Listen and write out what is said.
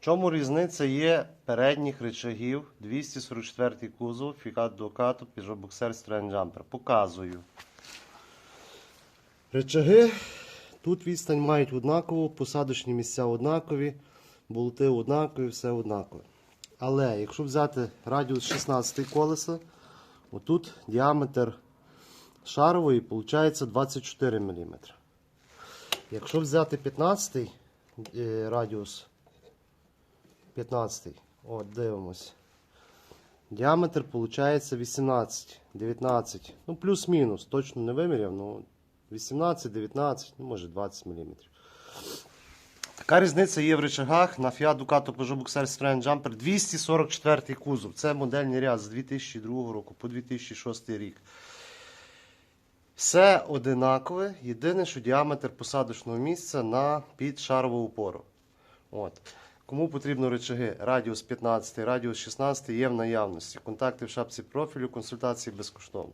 Чому різниця є передніх речагів 244 кузов, фікат кату, Peugeot Boxer. Показую. Речаги тут відстань мають однакову, посадочні місця однакові, болти однакові, все однакове. Але якщо взяти радіус 16 колеса, отут діаметр шарової виходить 24 мм. Якщо взяти 15 е, радіус 15, от дивимось. Діаметр виходить 18, 19, ну плюс-мінус, точно не виміряв, ну 18, 19, ну може 20 мм. Така різниця є в речагах на Fiat Ducato Peugeot Boxer Strange Jumper 244 кузов. Це модельний ряд з 2002 року по 2006 рік. Все одинакове, єдине, що діаметр посадочного місця на підшарову опору. От. Кому потрібно речаги радіус 15, радіус 16 є в наявності. Контакти в шапці профілю, консультації безкоштовно.